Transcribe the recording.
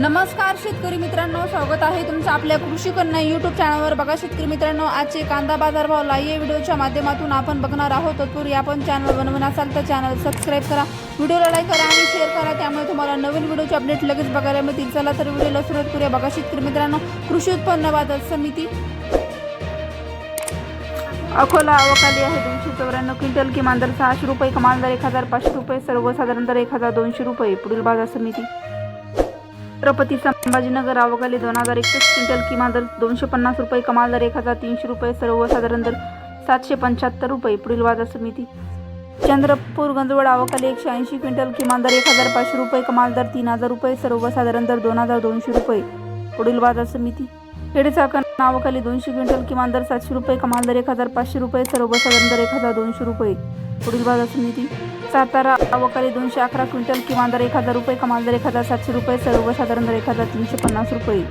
नमस्कार शेतकरी मित्रांनो स्वागत आहे तुमचं आपल्या कृषी कन्या युट्यूब चॅनलवर बघा शेतकरी मित्रांनो आजचे कांदा बाजारभाव लाईव्ह व्हिडिओच्या माध्यमातून आपण बघणार आहोत. तत्पूर्वी आपण चॅनल बनवून असाल तर चॅनल सबस्क्राईब करा. व्हिडिओला लाईक करा आणि शेअर करा. त्यामुळे तुम्हाला नवीन व्हिडिओचे अपडेट लगेच बघायला मिळतील. चला तर व्हिडिओला सुरुवात करूया. बघा शेतकरी मित्रांनो कृषी उत्पन्न बाजार समिती. अकोला अवकाली आहे दोनशे चौऱ्याण्णव क्विंटल किमान दर सहाशे रुपये कमाल दर एक हजार पाचशे रुपये सर्वसाधारण दर एक हजार दोनशे रुपये. पुढील बाजार समिती. छत्रपती संभाजीनगर अवकाली दोन हजार एकतीस क्विंटल किमान दर दोनशे पन्नास रुपये कमाल दर एक हजार तीनशे रुपये सर्वसाधारण दर सातशे पंच्याहत्तर रुपये पुढील बाजार समिती. चंद्रपूर गंजवड अवकाली एकशे ऐंशी क्विंटल किमान दर एक हजार पाचशे रुपये कमाल दर तीन हजार रुपये सर्वसाधारण दर दोन हजार दोनशे रुपये पुढील बाजार समिती. खेडे चाकण अवकाली दोनशे क्विंटल किमान दर सातशे रुपये कमाल दर एक हजार पाचशे रुपये सर्वसाधारण दर एक हजार दोनशे रुपये पुढील बाजार समिती. सातारा अवकाळी दोनशे अकरा क्विंटल किमान दर एक हजार रुपये कमाल दर एक हजार सातशे रुपये सर्वसाधारण दर एक हजार तीनशे पन्नास रुपये.